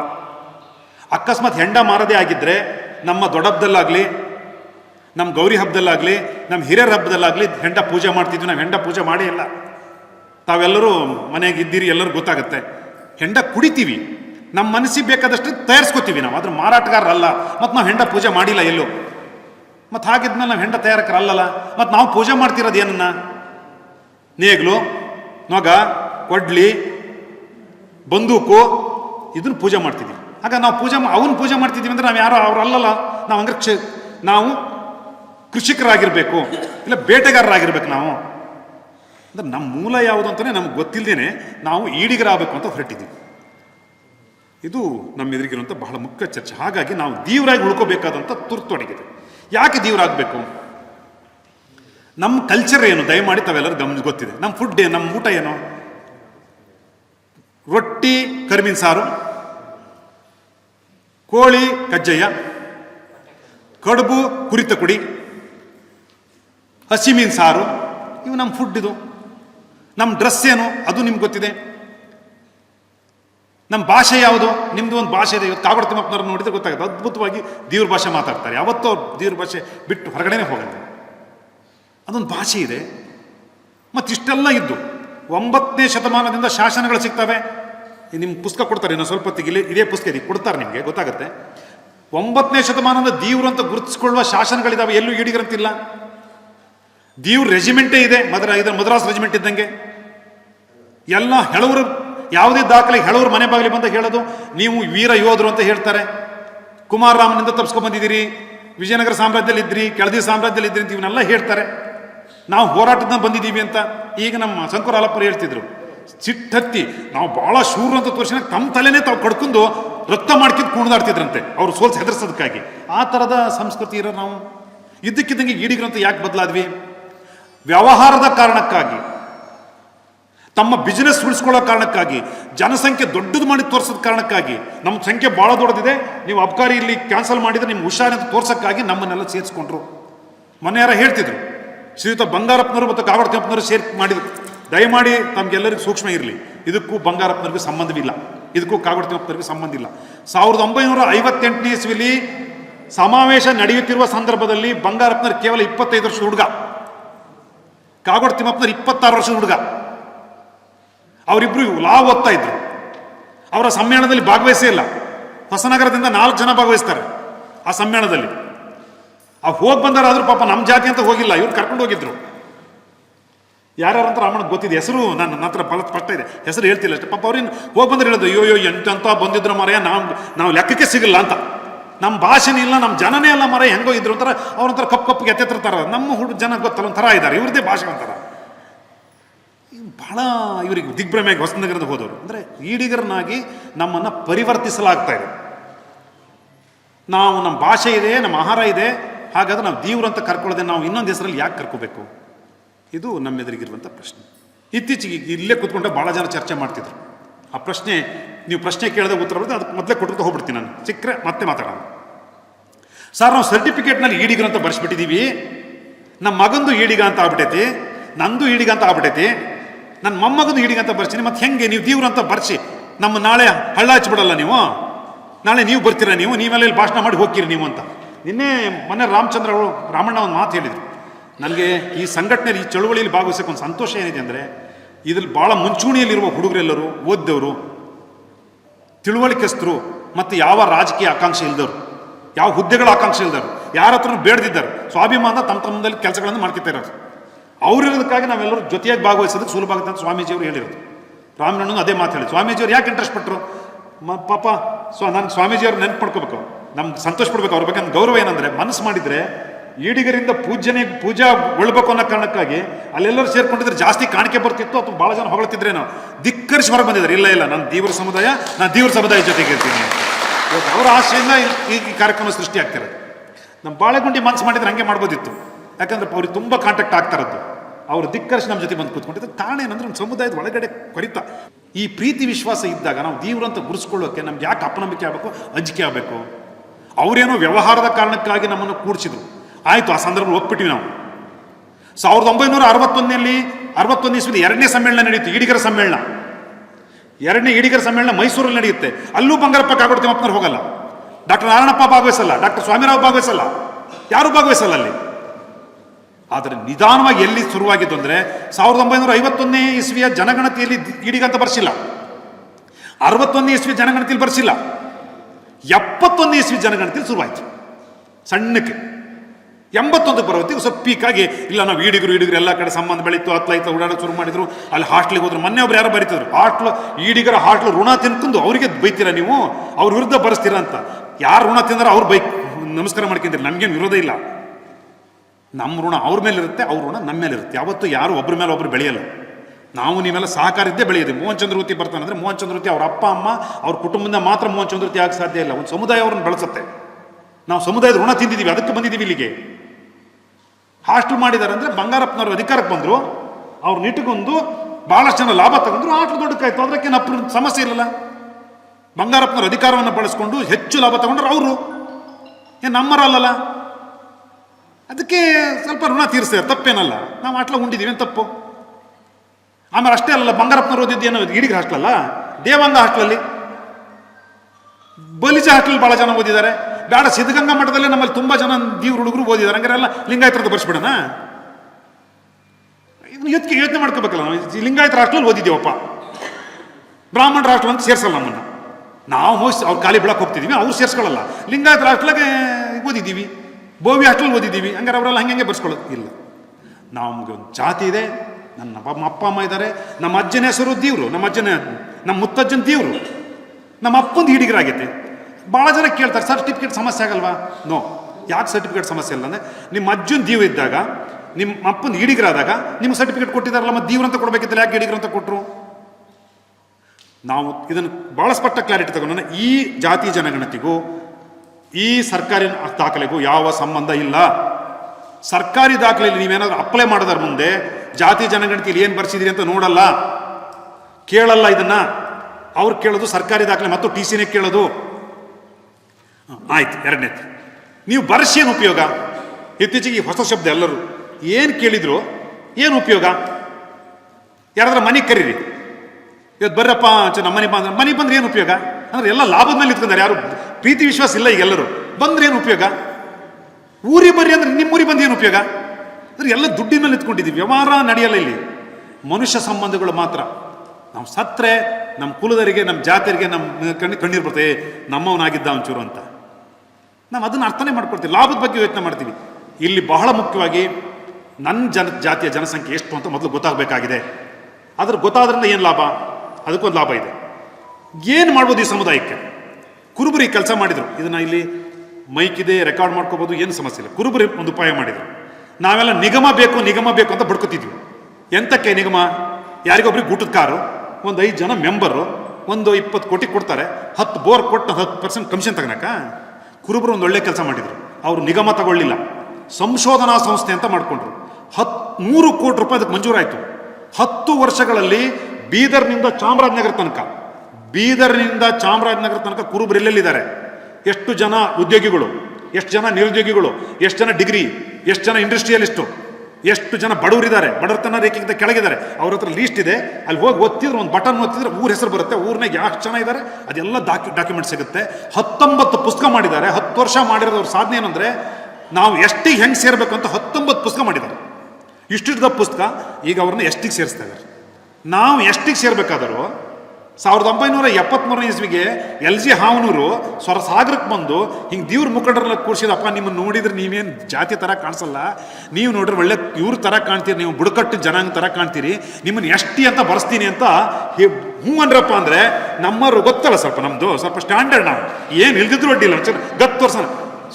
ಅಕಸ್ಮಾತ್ ಹೆಂಡ ಮಾರದೇ ಆಗಿದ್ದರೆ ನಮ್ಮ ದೊಡ್ಡ ಹಬ್ಬದಲ್ಲಾಗಲಿ ನಮ್ಮ ಗೌರಿ ಹಬ್ಬದಲ್ಲಾಗಲಿ, ನಮ್ಮ ಹಿರಿಯರ ಹಬ್ಬದಲ್ಲಾಗಲಿ ಹೆಂಡ ಪೂಜೆ ಮಾಡ್ತಿದ್ವಿ. ನಾವು ಹೆಂಡ ಪೂಜೆ ಮಾಡೇ ಇಲ್ಲ. ತಾವೆಲ್ಲರೂ ಮನೆಗೆ ಇದ್ದೀರಿ ಎಲ್ಲರೂ ಗೊತ್ತಾಗುತ್ತೆ. ಹೆಂಡ ಕುಡಿತೀವಿ. ನಮ್ಮ ಮನಸ್ಸಿಗೆ ಬೇಕಾದಷ್ಟು ತಯಾರಿಸ್ಕೋತೀವಿ ನಾವು. ಅದ್ರ ಮಾರಾಟಗಾರರಲ್ಲ. ಮತ್ತು ನಾವು ಹೆಂಡ ಪೂಜೆ ಮಾಡಿಲ್ಲ ಎಲ್ಲೂ. ಮತ್ತು ಹಾಗಿದ್ಮೇಲೆ ನಾವು ಹೆಂಡ ತಯಾರಕರಲ್ಲಲ್ಲ. ಮತ್ತು ನಾವು ಪೂಜೆ ಮಾಡ್ತಿರೋದು ಏನನ್ನ? ನೇಗ್ಲು, ನೊಗ, ಕೊಡ್ಲಿ, ಬಂದೂಕು ಇದನ್ನು ಪೂಜೆ ಮಾಡ್ತಿದ್ವಿ. ಆಗ ನಾವು ಪೂಜೆ ಅವನು ಪೂಜೆ ಮಾಡ್ತಿದ್ದೀವಿ ಅಂದ್ರೆ ನಾವು ಯಾರೋ ಅವ್ರಲ್ಲಲ್ಲ ನಾವು ಹಂಗಾರೆ ಕ್ಷ ನಾವು ಕೃಷಿಕರಾಗಿರಬೇಕು. ಇಲ್ಲ, ಬೇಟೆಗಾರರಾಗಿರ್ಬೇಕು ನಾವು. ಅಂದ್ರೆ ನಮ್ಮ ಮೂಲ ಯಾವುದು ಅಂತಲೇ ನಮ್ಗೆ ಗೊತ್ತಿಲ್ಲದೇನೆ ನಾವು ಈಡಿಗರಾಗಬೇಕು ಅಂತ ಹೊರಟಿದ್ದೀವಿ. ಇದು ನಮ್ಮ ಎದುರಿಗಿರುವಂಥ ಬಹಳ ಮುಖ್ಯ ಚರ್ಚೆ. ಹಾಗಾಗಿ ನಾವು ದೀವರಾಗಿ ಉಳ್ಕೋಬೇಕಾದಂಥ ತುರ್ತೊಡಗಿದೆ ಯಾಕೆ ದೀವರಾಗಬೇಕು? ನಮ್ಮ ಕಲ್ಚರ್ ಏನು? ದಯಮಾಡಿ ತಾವೆಲ್ಲರೂ ಗಮನ ಗೊತ್ತಿದೆ. ನಮ್ಮ ಫುಡ್ ಏನು? ನಮ್ಮ ಊಟ ಏನು? ರೊಟ್ಟಿ, ಕರ್ಮಿನ ಸಾರು ಕೋಳಿ, ಕಜ್ಜಯ್ಯ, ಕಡುಬು, ಕುರಿತ ಕುಡಿ, ಹಸಿ ಮೀನು ಸಾರು, ಇವು ನಮ್ಮ ಫುಡ್ ಇದು. ನಮ್ಮ ಡ್ರೆಸ್ ಏನು, ಅದು ನಿಮ್ಗೆ ಗೊತ್ತಿದೆ. ನಮ್ಮ ಭಾಷೆ ಯಾವುದು? ನಿಮ್ಮದು ಒಂದು ಭಾಷೆ ಇದೆ. ಇವತ್ತು ಕಾಗಡ ತಿಮ್ಮಪ್ಪನವ್ರು ನೋಡಿದ್ರೆ ಗೊತ್ತಾಗುತ್ತೆ. ಅದ್ಭುತವಾಗಿ ದೇವ್ರ ಭಾಷೆ ಮಾತಾಡ್ತಾರೆ. ಯಾವತ್ತೂ ಅವ್ರು ದೇವ್ರ ಭಾಷೆ ಬಿಟ್ಟು ಹೊರಗಡೆನೇ ಹೋಗುತ್ತೆ ಅದೊಂದು ಭಾಷೆ ಇದೆ. ಮತ್ತಿಷ್ಟೆಲ್ಲ ಇದ್ದು ಒಂಬತ್ತನೇ ಶತಮಾನದಿಂದ ಶಾಸನಗಳು ಸಿಗ್ತವೆ. ನಿಮ್ಮ ಪುಸ್ತಕ ಕೊಡ್ತಾರೆ, ಇನ್ನೊಂದು ಸ್ವಲ್ಪ ಇಲ್ಲಿ, ಇದೇ ಪುಸ್ತಕ ಇದೆ ಕೊಡ್ತಾರೆ ನಿಮಗೆ, ಗೊತ್ತಾಗುತ್ತೆ? ಒಂಬತ್ತನೇ ಶತಮಾನದ ದೇವ್ರು ಅಂತ ಗುರುತಿಸ್ಕೊಳ್ಳುವ ಶಾಸನಗಳಿದ್ದಾವೆ ಎಲ್ಲೂ ಈಡಿಗರಂತಿಲ್ಲ. ದೇವ್ರ ರೆಜಿಮೆಂಟೇ ಇದೆ, ಮದ್ರಾ, ಇದ್ರ ಮದ್ರಾಸ್ ರೆಜಿಮೆಂಟ್ ಇದ್ದಂಗೆ. ಎಲ್ಲ ಹೆಳವರು ಯಾವುದೇ ದಾಖಲೆ ಹೆಳವರು ಮನೆ ಬಾಗಿಲಿ ಬಂದ ಹೇಳೋದು, ನೀವು ವೀರ ಯೋಧರು ಅಂತ ಹೇಳ್ತಾರೆ. ಕುಮಾರರಾಮನಿಂದ ತಪ್ಸ್ಕೊಂಡ್ ಬಂದಿದ್ದೀರಿ, ವಿಜಯನಗರ ಸಾಮ್ರಾಜ್ಯದಲ್ಲಿ ಇದ್ರಿ ಕೆಳದಿ ಸಾಮ್ರಾಜ್ಯದಲ್ಲಿ ಇದ್ರಿ ಅಂತ ಇವನ್ನೆಲ್ಲ ಹೇಳ್ತಾರೆ. ನಾವು ಹೋರಾಟದಿಂದ ಬಂದಿದ್ದೀವಿ ಅಂತ ಈಗ ನಮ್ಮ ಶಂಕುರ ಹಾಲಪ್ಪರು ಹೇಳ್ತಿದ್ರು. ಸಿಟ್ಟತ್ತಿ ನಾವು ಭಾಳ ಶೂರ್ ಅಂತ ತೋರಿಸಿನ ತಮ್ಮ ತಲೆನೇ ತಾವು ಕಡ್ಕೊಂಡು ರಕ್ತ ಮಾಡ್ಕಿದ್ ಕುಣಿದಾಡ್ತಿದ್ರಂತೆ. ಅವ್ರು ಸೋಲ್ಸಿ ಹೆದರ್ಸೋದಕ್ಕಾಗಿ. ಆ ಥರದ ಸಂಸ್ಕೃತಿ ಇರೋ ನಾವು. ಇದ್ದಕ್ಕಿದ್ದಂಗೆ ಈಡಿಗ್ರಂತ ಯಾಕೆ ಬದಲಾದ್ವಿ? ವ್ಯವಹಾರದ ಕಾರಣಕ್ಕಾಗಿ. ತಮ್ಮ ಬಿಸ್ನೆಸ್ ಉಳಿಸ್ಕೊಳ್ಳೋ ಕಾರಣಕ್ಕಾಗಿ. ಜನಸಂಖ್ಯೆ ದೊಡ್ಡದು ಮಾಡಿ ತೋರಿಸೋದ ಕಾರಣಕ್ಕಾಗಿ. ನಮ್ಮ ಸಂಖ್ಯೆ ಭಾಳ ದೊಡ್ಡದಿದೆ. ನೀವು ಅಬ್ಕಾರಿ ಇಲ್ಲಿ ಕ್ಯಾನ್ಸಲ್ ಮಾಡಿದ್ರೆ ನಿಮ್ಗೆ ಹುಷಾರಂತ ತೋರ್ಸೋಕ್ಕಾಗಿ ನಮ್ಮನ್ನೆಲ್ಲ ಸೇರಿಸ್ಕೊಂಡ್ರು. ಮೊನ್ನೆ ಹೇಳ್ತಿದ್ರು. ಶ್ರೀಯುತ ಬಂಗಾರಪ್ಪನವರು ಮತ್ತು ಕಾವಡ್ತಿಯಪ್ಪನವರು ಸೇರಿ ಮಾಡಿದ್ರು. ದಯಮಾಡಿ ತಮ್ಗೆಲ್ಲರಿಗೂ ಸೂಕ್ಷ್ಮ ಇರಲಿ. ಇದಕ್ಕೂ ಬಂಗಾರಪ್ಪನವ್ರಿಗೂ ಸಂಬಂಧವಿಲ್ಲ. ಇದಕ್ಕೂ ಕಾಗಡ್ತಿಯಪ್ಪನವ್ರಿಗೆ ಸಂಬಂಧ ಇಲ್ಲ ಸಾವಿರದ ಒಂಬೈನೂರ ಐವತ್ತೆಂಟನೇ ಇಸ್ವಿಲಿ ಸಮಾವೇಶ ನಡೆಯುತ್ತಿರುವ ಸಂದರ್ಭದಲ್ಲಿ ಬಂಗಾರಪ್ಪನವ್ರು ಕೇವಲ ಇಪ್ಪತ್ತೈದು ವರ್ಷದ ಹುಡುಗ. ಕಾಗೋಡು ತಿಮ್ಮಪ್ಪನವ್ರು ಇಪ್ಪತ್ತಾರು ವರ್ಷದ ಹುಡುಗ. ಅವರಿಬ್ಬರು ಲಾ ಓದ್ತಾ ಇದ್ರು. ಅವರ ಸಮ್ಮೇಳನದಲ್ಲಿ ಭಾಗವಹಿಸೇ ಇಲ್ಲ. ಹೊಸನಗರದಿಂದ ನಾಲ್ಕು ಜನ ಭಾಗವಹಿಸ್ತಾರೆ ಆ ಸಮ್ಮೇಳನದಲ್ಲಿ. ಆ ಹೋಗಿ ಬಂದಾರಾದ್ರೂ ಪಾಪ ನಮ್ಮ ಜಾತಿ ಅಂತ ಹೋಗಿಲ್ಲ. ಇವ್ರು ಕರ್ಕೊಂಡು ಹೋಗಿದ್ರು. ಯಾರ್ಯಾರು ಅಂತ ರಾಮಣ್ಣ ಗೊತ್ತಿದೆ. ಹೆಸರು ನನ್ನ ಹತ್ರ ಫಲ ಸ್ಪಷ್ಟ ಇದೆ. ಹೆಸರು ಹೇಳ್ತಿಲ್ಲ ಅಷ್ಟೇ. ಪಾಪ ಅವ್ರೇನು ಹೋಗಿ ಬಂದ್ರೆ ಹೇಳೋದು ಅಯ್ಯೋ ಅಯ್ಯೋ ಎಂಟಂತ ಬಂದಿದ್ರು ಮರೆಯ, ನಾವು ನಾವು ಲೆಕ್ಕಕ್ಕೆ ಸಿಗಲ್ಲ ಅಂತ. ನಮ್ಮ ಭಾಷೆನೇ ಇಲ್ಲ ನಮ್ಮ ಜನನೇ ಅಲ್ಲ ಮರ ಹೆಂಗೋ ಇದ್ರು ಒಂಥರ ಅವ್ರೊಂಥರ ಕಪ್ಪು ಕಪ್ಪಿಗೆ ಎತ್ತೆತ್ತಿರ್ತಾರ. ನಮ್ಮ ಹುಡುಗ ಜನ ಗೊತ್ತಲ್ಲ, ಒಂಥರ ಇದ್ದಾರೆ ಇವ್ರದ್ದೇ ಭಾಷೆ ಒಂಥರ. ಬಹಳ ಇವರಿಗೆ ದಿಗ್ಭ್ರಮೆಗೆ ಹೊಸನಗರದ ಹೋದವರು. ಅಂದರೆ ಈಡಿಗರನಾಗಿ ನಮ್ಮನ್ನು ಪರಿವರ್ತಿಸಲಾಗ್ತಾ ಇದೆ. ನಾವು ನಮ್ಮ ಭಾಷೆ ಇದೆ ನಮ್ಮ ಆಹಾರ ಇದೆ. ಹಾಗಾದ್ರೆ ನಾವು ದೇವ್ರು ಅಂತ ಕರ್ಕೊಳ್ಳೋದೆ ನಾವು ಇನ್ನೊಂದು ಹೆಸರಲ್ಲಿ ಯಾಕೆ ಕರ್ಕೋಬೇಕು? ಇದು ನಮ್ಮೆದುರಿಗಿರುವಂಥ ಪ್ರಶ್ನೆ. ಇತ್ತೀಚೆಗೆ ಇಲ್ಲೇ ಕೂತ್ಕೊಂಡೆ ಭಾಳ ಜನ ಚರ್ಚೆ ಮಾಡ್ತಿದ್ರು. ಆ ಪ್ರಶ್ನೆ, ನೀವು ಪ್ರಶ್ನೆ ಕೇಳಿದ ಉತ್ತರ ಬರುತ್ತೆ ಅದಕ್ಕೆ ಮೊದಲೇ ಕೊಟ್ಟು ಹೋಗ್ಬಿಡ್ತೀನಿ ನಾನು. ಸಿಕ್ಕರೆ ಮತ್ತೆ ಮಾತಾಡೋಣ. ಸರ್, ನಾವು ಸರ್ಟಿಫಿಕೇಟ್ನಲ್ಲಿ ಈಡಿಗ ಅಂತ ಬರ್ಸ್ಬಿಟ್ಟಿದ್ದೀವಿ ನಮ್ಮ ಮಗಂದು ಈಡಿಗ ಅಂತ ಆಗ್ಬಿಟ್ಟೈತಿ, ನಂದು ಈಡಿಗ ಅಂತ ಆಗ್ಬಿಟ್ಟೈತಿ. ನನ್ನ ಮೊಮ್ಮಗಂದು ಈಡಿಗ ಅಂತ ಬರ್ತೀನಿ ಮತ್ತು ಹೆಂಗೆ? ನೀವು ದೇವ್ರು ಅಂತ ಬರ್ಸಿ. ನಮ್ಮ ನಾಳೆ ಹಳ್ಳ ಹಚ್ಬಿಡಲ್ಲ ನೀವು? ನಾಳೆ ನೀವು ಬರ್ತೀರಾ ನೀವು? ನೀವೆಲ್ಲ ಇಲ್ಲಿ ಭಾಷಣ ಮಾಡಿ ಹೋಗ್ತೀರಿ ನೀವು ಅಂತ. ನಿನ್ನೆ ಮೊನ್ನೆ ರಾಮಚಂದ್ರ ಅವರು ರಾಮಣ್ಣ ಒಂದು ಮಾತು ಹೇಳಿದರು. ನನಗೆ ಈ ಸಂಘಟನೆಯಲ್ಲಿ ಈ ಚಳುವಳಿಯಲ್ಲಿ ಭಾಗವಹಿಸೋಕೆ ಒಂದು ಸಂತೋಷ ಏನಿದೆ ಅಂದರೆ, ಇದ್ರಲ್ಲಿ ಭಾಳ ಮುಂಚೂಣಿಯಲ್ಲಿರುವ ಹುಡುಗರೆಲ್ಲರೂ, ಓದ್ದವರು ತಿಳುವಳಿಕೆಸ್ತರು ಮತ್ತು ಯಾವ ರಾಜಕೀಯ ಆಕಾಂಕ್ಷೆ ಇಲ್ಲದವರು ಯಾವ ಹುದ್ದೆಗಳ ಆಕಾಂಕ್ಷೆ ಇಲ್ಲದವರು ಯಾರ ಹತ್ರ ಬೇಡದಿದ್ದಾರೆ. ಸ್ವಾಭಿಮಾನ ತಮ್ಮ ತಮ್ಮದಲ್ಲಿ ಕೆಲಸಗಳನ್ನು ಮಾಡ್ಕೊತಾ ಇರೋದು ಅವ್ರಿರೋದಕ್ಕಾಗಿ ನಾವೆಲ್ಲರೂ ಜೊತೆಯಾಗಿ ಭಾಗವಹಿಸೋದಕ್ಕೆ ಸುಲಭ ಆಗುತ್ತೆ ಅಂತ ಸ್ವಾಮೀಜಿಯವರು ಹೇಳಿರೋದು. ರಾಮಣ್ಣನು ಅದೇ ಮಾತು ಹೇಳಿ ಸ್ವಾಮೀಜಿಯವ್ರು ಯಾಕೆ ಇಂಟ್ರೆಸ್ಟ್ ಪಟ್ಟರು ಮ, ಪಾಪ ಸೊ ನಾನು ಸ್ವಾಮೀಜಿಯವ್ರು ನೆನ್ಪು ಮಾಡ್ಕೋಬೇಕು ನಮ್ಗೆ ಸಂತೋಷ ಪಡ್ಬೇಕು. ಅವ್ರ ಬಗ್ಗೆ ನನ್ನ ಗೌರವ ಏನಂದ್ರೆ, ಮನಸ್ಸು ಮಾಡಿದ್ರೆ ಈಡಿಗರಿಂದ ಪೂಜನೆ ಪೂಜಾ ಒಳ್ಬೇಕು ಅನ್ನೋ ಕಾರಣಕ್ಕಾಗಿ ಅಲ್ಲೆಲ್ಲರೂ ಸೇರ್ಕೊಂಡಿದ್ರೆ ಜಾಸ್ತಿ ಕಾಣಿಕೆ ಬರ್ತಿತ್ತು ಅಥವಾ ಭಾಳ ಜನ ಹೊಗಳ್ತಿದ್ರೇನೋ ಧಿಕ್ಕರಿಸಿ ಹೊರಗೆ ಬಂದಿದ್ದಾರೆ. ಇಲ್ಲ ಇಲ್ಲ, ನಾನು ದೇವ್ರ ಸಮುದಾಯ, ನಾನು ದೇವ್ರ ಸಮುದಾಯ ಜೊತೆಗೆ ಇರ್ತೀನಿ ಅವರ ಆಶೆಯಿಂದ ಈ- ಕಾರ್ಯಕ್ರಮ ಸೃಷ್ಟಿ ಆಗ್ತಿರೋದು ನಮ್ಮ ಬಾಳೆಗುಂಡಿ ಮನ್ಸು ಮಾಡಿದ್ರೆ ಹಂಗೆ ಮಾಡ್ಬೋದಿತ್ತು. ಯಾಕಂದ್ರೆ ಅವ್ರಿಗೆ ತುಂಬ ಕಾಂಟ್ಯಾಕ್ಟ್ ಆಗ್ತಾರದ್ದು ಅವ್ರು ಧಿಕ್ಕರಿಸಿ ನಮ್ಮ ಜೊತೆ ಬಂದು ಕೂತ್ಕೊಂಡಿದ್ದು. ಏನಂದ್ರೆ ನಮ್ಮ ಸಮುದಾಯದ ಒಳಗಡೆ ಕೊರಿತ. ಈ ಪ್ರೀತಿ ವಿಶ್ವಾಸ ಇದ್ದಾಗ ನಾವು ದೇವ್ರು ಅಂತ ಗುರುಸ್ಕೊಳ್ಳೋಕೆ ನಮ್ಗೆ ಯಾಕೆ ಅಪನಂಬಿಕೆ ಆಗಬೇಕು, ಅಂಜಿಕೆ ಆಗಬೇಕು? ಅವರೇನೋ ವ್ಯವಹಾರದ ಕಾರಣಕ್ಕಾಗಿ ನಮ್ಮನ್ನು ಕೂಡಿಸಿದ್ರು ಆಯಿತು, ಆ ಸಂದರ್ಭ ಒಪ್ಪಿಟ್ವಿ ನಾವು. ಸಾವಿರದ ಒಂಬೈನೂರ ಅರವತ್ತೊಂದರಲ್ಲಿ ಅರವತ್ತೊಂದು ಇಸ್ವಿಲಿ ಎರಡನೇ ಸಮ್ಮೇಳನ ನಡೆಯುತ್ತೆ ಈಡಿಗರ ಸಮ್ಮೇಳನ. ಎರಡನೇ ಈಡಿಗರ ಸಮ್ಮೇಳನ ಮೈಸೂರಲ್ಲಿ ನಡೆಯುತ್ತೆ. ಅಲ್ಲೂ ಬಂಗಾರಪ್ಪ ಕಾಗೋಡ್ತಿಮ್ಮಪ್ಪನವ್ರು ಹೋಗಲ್ಲ. ಡಾಕ್ಟರ್ ನಾರಾಯಣಪ್ಪ ಭಾಗವಹಿಸಲ್ಲ, ಡಾಕ್ಟರ್ ಸ್ವಾಮಿರಾವ್ ಭಾಗವಹಿಸಲ್ಲ. ಯಾರು ಭಾಗವಹಿಸಲ್ಲ ಅಲ್ಲಿ? ಆದರೆ ನಿಧಾನವಾಗಿ ಎಲ್ಲಿ ಶುರುವಾಗಿದ್ದು ಅಂದರೆ ಸಾವಿರದ ಒಂಬೈನೂರ ಐವತ್ತೊಂದನೇ ಇಸ್ವಿಯ ಜನಗಣತಿಯಲ್ಲಿ ಈಡಿಗಂತ ಬರ್ಸಿಲ್ಲ. ಅರವತ್ತೊಂದನೇ ಇಸ್ವಿ ಜನಗಣತಿಯಲ್ಲಿ ಬರ್ಸಿಲ್ಲ. ಎಪ್ಪತ್ತೊಂದನೇ ಇಸ್ವಿ ಜನಗಣತಿಯಲ್ಲಿ ಶುರುವಾಯಿತು. ಸಣ್ಣಕ್ಕೆ. ಎಂಬತ್ತೊಂದಕ್ಕೆ ಪರ್ವತಿ ಸ್ವಲ್ಪ ಪೀಕಾಗಿ ಇಲ್ಲ ನಾವು ಈಡಿಗರು ಈಡಿಗರು ಎಲ್ಲ ಕಡೆ ಸಂಬಂಧ ಬೆಳೀತು ಹತ್ತಲೈತ ಓಡಾಡೋ ಶುರು ಮಾಡಿದ್ರು. ಅಲ್ಲಿ ಹಾಸ್ಟ್ಲಿಗೆ ಹೋದ್ರು. ಮೊನ್ನೆ ಒಬ್ರು ಯಾರೋ ಬರೀತಿದ್ರು. ಹಾಸ್ಟ್ಲ್ ಈಡಿಗರ ಹಾಸ್ಟ್ಲ್ ಋಣ ತಿನ್ಕೊಂಡು ಅವರಿಗೆ ಬೈತೀರಾ ನೀವು? ಅವ್ರ ವಿರುದ್ಧ ಬರೆಸ್ತೀರಾ ಅಂತ. ಯಾರು ಋಣ ತಿಂದ್ರೆ ಅವ್ರು ಬೈ, ನಮಸ್ಕಾರ ಮಾಡ್ಕೊಂತೀರಿ ನಮ್ಗೇನು ವಿರೋಧ ಇಲ್ಲ. ನಮ್ಮ ಋಣ ಅವ್ರ ಮೇಲೆ ಇರುತ್ತೆ ಅವ್ರ ಋಣ ನಮ್ಮ ಮೇಲೆ ಇರುತ್ತೆ ಯಾವತ್ತು ಯಾರು ಒಬ್ಬರ ಮೇಲೆ ಒಬ್ಬರು ಬೆಳೆಯಲ್ಲ. ನಾವು ನೀವೆಲ್ಲ ಸಹಕಾರ ಇದ್ದೇ ಬೆಳೆಯೋದು. ಮೋಹನ್ ಚಂದ್ರವೃತ್ತಿ ಬರ್ತಾನೆ ಅಂದರೆ ಮೋಹನ್ ಚಂದ್ರವೃತ್ತಿ ಅವ್ರ ಅಪ್ಪ, ಅಮ್ಮ, ಅವ್ರ ಕುಟುಂಬದಿಂದ ಮಾತ್ರ ಮೋಹನ್ ಚಂದ್ರವೃತ್ತಿ ಆಗಕ್ಕೆ ಸಾಧ್ಯ ಇಲ್ಲ. ಒಂದು ಸಮುದಾಯ ಅವ್ರನ್ನ ಬೆಳೆಸುತ್ತೆ. ನಾವು ಸಮುದಾಯದ ಋಣ ತಿಂದಿದ್ದೀವಿ ಅದಕ್ಕೆ ಬಂದಿದ್ದೀವಿ ಇಲ್ಲಿಗೆ. ಹಾಸ್ಟೆಲ್ ಮಾಡಿದ್ದಾರೆ ಅಂದರೆ ಬಂಗಾರಪ್ಪನವರು ಅಧಿಕಾರಕ್ಕೆ ಬಂದರು, ಅವ್ರು ನಿಟ್ಗೊಂಡು ಭಾಳಷ್ಟು ಜನ ಲಾಭ ತಗೊಂಡ್ರು, ಹಾಸ್ಟೆಲ್ ದೊಡ್ಡಕ್ಕಾಯ್ತು ಅದಕ್ಕೆ ನಪ್ಪ ಸಮಸ್ಯೆ ಇಲ್ಲಲ್ಲ? ಬಂಗಾರಪ್ಪನವ್ರ ಅಧಿಕಾರವನ್ನು ಬಳಸ್ಕೊಂಡು ಹೆಚ್ಚು ಲಾಭ ತಗೊಂಡ್ರು ಅವರು. ಏನು ನಮ್ಮರಲ್ಲಲ್ಲ ಅದಕ್ಕೆ ಸ್ವಲ್ಪ ಋಣ ತೀರಿಸ್ತಾರೆ ತಪ್ಪೇನಲ್ಲ? ನಾವು ಹಾಟ್ಲ ಉಂಡಿದ್ದೀವಿ, ಏನು ತಪ್ಪು? ಆಮೇಲೆ ಅಷ್ಟೇ ಅಲ್ಲ ಬಂಗಾರಪ್ಪನವ್ರು ಓದಿದ್ದೇನು ಇಡೀ ಹಾಸ್ಟೆಲ್ ದೇವಾಂಗ ಹಾಸ್ಟೆಲಲ್ಲಿ ಬಲಿಜ ಹಾಸ್ಟೆಲ್ ಭಾಳ ಜನ ಓದಿದ್ದಾರೆ. ಬೇಡ, ಸಿದ್ಧಗಂಗಾ ಮಠದಲ್ಲೇ ನಮ್ಮಲ್ಲಿ ತುಂಬ ಜನ ದೀವ್ರ ಹುಡುಗರು ಓದಿದ್ದಾರೆ. ಹಂಗಾರೆ ಎಲ್ಲ ಲಿಂಗಾಯತರದ ಬರ್ಸ್ಬಿಡೋಣ? ಇದನ್ನ ಯೋಚನೆ ಯೋಚನೆ ಮಾಡ್ಕೋಬೇಕಲ್ಲ ನಾವು. ಲಿಂಗಾಯತ ರಾಷ್ಟ್ರದಲ್ಲಿ ಓದಿದ್ದೀವಪ್ಪ. ಬ್ರಾಹ್ಮಣರ ರಾಷ್ಟ್ರ ಅಂತ ಸೇರ್ಸಲ್ಲ ನಮ್ಮನ್ನು. ನಾವು ಹೋಗಿ ಅವ್ರು ಖಾಲಿ ಬಿಡಕ್ಕೆ ಹೋಗ್ತಿದ್ದೀವಿ ಅವ್ರು ಸೇರ್ಸ್ಕೊಳ್ಳಲ್ಲ ಲಿಂಗಾಯತ ರಾಷ್ಟ್ರಗೆ ಓದಿದ್ದೀವಿ. ಬೋವಿ ಹಾಸ್ಟೆಲ್ ಓದಿದ್ದೀವಿ. ಹಂಗಾರೆ ಅವರೆಲ್ಲ ಹಂಗೆ ಹಂಗೆ ಬರ್ಸ್ಕೊಳ್ಳೋದು. ಇಲ್ಲ. ನಮಗೆ ಒಂದು ಜಾತಿ ಇದೆ. ನನ್ನ ಅಪ್ಪ ಅಪ್ಪ, ಅಮ್ಮ ಇದ್ದಾರೆ. ನಮ್ಮ ಅಜ್ಜನ ಹೆಸರು ದೇವರು, ನಮ್ಮ ಅಜ್ಜನ, ನಮ್ಮ ಮುತ್ತಜ್ಜನ ದೇವರು. ನಮ್ಮ ಅಪ್ಪಂದು ಹಿಡಿಗರಾಗೈತೆ ಭಾಳ ಜನ ಕೇಳ್ತಾರೆ ಸರ್ಟಿಫಿಕೇಟ್ ಸಮಸ್ಯೆ ಆಗಲ್ವಾ? ನೋ ಯಾಕೆ ಸರ್ಟಿಫಿಕೇಟ್ ಸಮಸ್ಯೆ ಇಲ್ಲ ಅಂದರೆ, ನಿಮ್ಮ ಅಜ್ಜನ ದೀವ್ ಇದ್ದಾಗ, ನಿಮ್ಮ ಅಪ್ಪನ ಹಿಡಿಗರಾದಾಗ, ನಿಮ್ಗೆ ಸರ್ಟಿಫಿಕೇಟ್ ಕೊಟ್ಟಿದ್ದಾರಲ್ಲ, ಮತ್ತು ದೀವ್ರ ಅಂತ ಯಾಕೆ ಹಿಡಿಗರು ಅಂತ ಕೊಟ್ಟರು ನಾವು ಇದನ್ನು ಭಾಳ ಸ್ಪಷ್ಟ ಕ್ಲಾರಿಟಿ ತಗೊಳ್ಳೋಣ ಈ ಜಾತಿ ಜನಗಣತಿಗೂ, ಈ ಸರ್ಕಾರಿ ದಾಖಲೆಗೂ ಯಾವ ಸಂಬಂಧ ಇಲ್ಲ. ಸರ್ಕಾರಿ ದಾಖಲೆಯಲ್ಲಿ ನೀವೇನಾದರೂ ಅಪ್ಲೈ ಮಾಡಿದಾರ ಮುಂದೆ, ಜಾತಿ ಜನಗಣತಿಯಲ್ಲಿ ಏನು ಬರ್ಸಿದಿರಿ ಅಂತ ನೋಡಲ್ಲ. ಕೇಳಲ್ಲ ಇದನ್ನು. ಅವ್ರು ಕೇಳೋದು ಸರ್ಕಾರಿ ದಾಖಲೆ, ಮತ್ತು ಟಿ ಸಿನೇ ಕೇಳೋದು. ಆಯ್ತು ಎರಡನೇದು ನೀವು ಬರ್ಸಿ ಏನು ಉಪಯೋಗ? ಇತ್ತೀಚೆಗೆ ಈ ಹೊಸ ಶಬ್ದ ಎಲ್ಲರೂ ಏನು ಕೇಳಿದ್ರು ಏನು ಉಪಯೋಗ? ಯಾರಾದ್ರೂ ಮನೆಗೆ ಕರೀರಿ. ಇವತ್ತು ಬರ್ರಪ್ಪ ನಮ್ಮ ಮನೆ ಬಂದ್ರೆ, ಮನೆಗೆ ಬಂದ್ರೆ ಏನು ಉಪಯೋಗ? ಅಂದ್ರೆ ಎಲ್ಲ ಲಾಭದ ಮೇಲೆ ಇತ್ಕೊಂಡಾರೆ ಯಾರು? ಪ್ರೀತಿ, ವಿಶ್ವಾಸ ಇಲ್ಲ ಈಗ ಎಲ್ಲರೂ. ಬಂದ್ರೆ ಏನು ಉಪಯೋಗ? ಊರಿಗೆ ಬರ್ರಿ ಅಂದ್ರೆ ನಿಮ್ಮ ಊರಿಗೆ ಬಂದು ಏನು ಉಪಯೋಗ? ಅಂದ್ರೆ ಎಲ್ಲ ದುಡ್ಡಿನ ಮೇಲೆ ವ್ಯವಹಾರ ನಡೆಯಲ್ಲ ಇಲ್ಲಿ. ಮನುಷ್ಯ ಸಂಬಂಧಗಳು ಮಾತ್ರ. ನಾವು ಸತ್ರೆ ನಮ್ಮ ಕುಲದರಿಗೆ ನಮ್ಮ ಜಾತಿಯರಿಗೆ ನಮ್ಮ ಕಣ್ಣು ಕಣ್ಣೀರು ಬರ್ತದೆ ನಮ್ಮವನಾಗಿದ್ದ ಒಂಚೂರು ಅಂತ. ನಾವು ಅದನ್ನು ಅರ್ಥನೇ ಮಾಡ್ಕೊಳ್ತೀವಿ. ಲಾಭದ ಬಗ್ಗೆ ಯೋಚನೆ ಮಾಡ್ತೀವಿ. ಇಲ್ಲಿ ಬಹಳ ಮುಖ್ಯವಾಗಿ ನನ್ನ ಜನ, ಜಾತಿಯ ಜನಸಂಖ್ಯೆ ಎಷ್ಟು ಅಂತ ಮೊದಲು ಗೊತ್ತಾಗಬೇಕಾಗಿದೆ. ಅದ್ರ ಗೊತ್ತಾದ್ರಿಂದ ಏನು ಲಾಭ? ಅದಕ್ಕೊಂದು ಲಾಭ ಇದೆ. ಏನು ಮಾಡ್ಬೋದು ಈ ಸಮುದಾಯಕ್ಕೆ? ಕುರುಬರಿ ಕೆಲಸ ಮಾಡಿದರು. ಇದನ್ನು ಇಲ್ಲಿ ಮೈಕ್ ಇದೆ, ರೆಕಾರ್ಡ್ ಮಾಡ್ಕೋಬೋದು, ಏನು ಸಮಸ್ಯೆ ಇಲ್ಲ. ಕುರುಬರಿ ಒಂದು ಉಪಾಯ ಮಾಡಿದರು. ನಾವೆಲ್ಲ ನಿಗಮ ಬೇಕು ನಿಗಮ ಬೇಕು ಅಂತ ಬಡ್ಕೊತಿದ್ವಿ. ಎಂತಕ್ಕೆ ನಿಗಮ? ಯಾರಿಗೊಬ್ರಿಗೆ ಊಟದ ಕಾರು? ಒಂದು ಐದು ಜನ ಮೆಂಬರು ಒಂದು ಇಪ್ಪತ್ತು ಕೋಟಿ ಕೊಡ್ತಾರೆ. ಹತ್ತು ಬೋರ್ ಕೊಟ್ಟು ಹತ್ತು ಪರ್ಸೆಂಟ್ ಕಮಿಷನ್ ತಗೊಳಕ ಕುರುಬರು ಒಂದು ಒಳ್ಳೆ ಕೆಲಸ ಮಾಡಿದರು. ಅವರು ನಿಗಮ ತಗೊಳ್ಳಿಲ್ಲ. ಸಂಶೋಧನಾ ಸಂಸ್ಥೆ ಅಂತ ಮಾಡಿಕೊಂಡ್ರು. ಹತ್ ನೂರು ಕೋಟಿ ರೂಪಾಯಿ ಅದಕ್ಕೆ ಮಂಜೂರಾಯಿತು. ಹತ್ತು ವರ್ಷಗಳಲ್ಲಿ ಬೀದರ್ನಿಂದ ಚಾಮರಾಜನಗರ ತನಕ, ಬೀದರ್ನಿಂದ ಚಾಮರಾಜನಗರ ತನಕ ಕುರುಬರು ಎಲ್ಲೆಲ್ಲಿದ್ದಾರೆ? ಎಷ್ಟು ಜನ ಉದ್ಯೋಗಿಗಳು, ಎಷ್ಟು ಜನ ನಿರುದ್ಯೋಗಿಗಳು, ಎಷ್ಟು ಜನ ಡಿಗ್ರಿ, ಎಷ್ಟು ಜನ ಇಂಡಸ್ಟ್ರಿಯಲಿಸ್ಟು ಎಷ್ಟು ಜನ ಬಡವರಿದ್ದಾರೆ, ಬಡವರ್ತನ ರೇಖೆಗಿಂತ ಕೆಳಗಿದ್ದಾರೆ, ಅವ್ರ ಹತ್ರ ಲೀಸ್ಟ್ ಇದೆ. ಅಲ್ಲಿ ಹೋಗಿ ಒತ್ತಿದ್ರೆ ಒಂದು ಬಟನ್ ಒತ್ತಿದ್ರೆ ಊರ ಹೆಸರು ಬರುತ್ತೆ. ಊರ್ನಾಗ ಯಾಕೆ ಜನ ಇದ್ದಾರೆ ಅದೆಲ್ಲ ಡಾಕ್ಯು ಡಾಕ್ಯುಮೆಂಟ್ ಸಿಗುತ್ತೆ. ಹತ್ತೊಂಬತ್ತು ಪುಸ್ತಕ ಮಾಡಿದ್ದಾರೆ. ಹತ್ತು ವರ್ಷ ಮಾಡಿರೋದ್ರ ಸಾಧನೆ ಏನಂದ್ರೆ, ನಾವು ಎಷ್ಟಿಗೆ ಹೆಂಗೆ ಸೇರಬೇಕು ಅಂತ ಹತ್ತೊಂಬತ್ತು ಪುಸ್ತಕ ಮಾಡಿದ್ದಾರೆ. ಇಷ್ಟಿದ್ದ ಪುಸ್ತಕ ಈಗ ಅವ್ರನ್ನ ಎಷ್ಟಿಗೆ ಸೇರಿಸ್ತಾ ಇದ್ದಾರೆ ನಾವು ಎಷ್ಟಿಗೆ ಸೇರ್ಬೇಕಾದರೂ ಸಾವಿರದ ಒಂಬೈನೂರ ಎಪ್ಪತ್ತ್ಮೂರನೇ ಇಸ್ವಿಗೆ ಎಲ್ ಜಿ ಹಾವನೂರು ಸ್ವರ ಸಾಗರಕ್ಕೆ ಬಂದು ಹಿಂಗೆ ದೇವ್ರ ಮುಖಂಡರನ್ನ ಕೂರಿಸಿದಪ್ಪ ನಿಮ್ಮನ್ನು ನೋಡಿದ್ರೆ ನೀವೇನು ಜಾತಿ ಥರ ಕಾಣಿಸಲ್ಲ? ನೀವು ನೋಡ್ರಿ ಒಳ್ಳೆ ಇವ್ರ ಥರ ಕಾಣ್ತೀರಿ, ನೀವು ಬುಡಕಟ್ಟು ಜನಾಂಗ ಥರ ಕಾಣ್ತೀರಿ, ನಿಮ್ಮನ್ನು ಎಷ್ಟಿ ಅಂತ ಬರೆಸ್ತೀನಿ ಅಂತ ಹ್ಞೂ ಅನ್ರಪ್ಪ ಅಂದರೆ ನಮ್ಮವ್ರು ಗೊತ್ತಲ್ಲ ಸ್ವಲ್ಪ ನಮ್ಮದು ಸ್ವಲ್ಪ ಸ್ಟ್ಯಾಂಡರ್ಡ್ ನಾವು. ಏನು ಇಲ್ದಿದ್ರು ಅಡ್ಡಿಲ್ಲ ಗತ್ತು ತೋರ್ಸೋಣ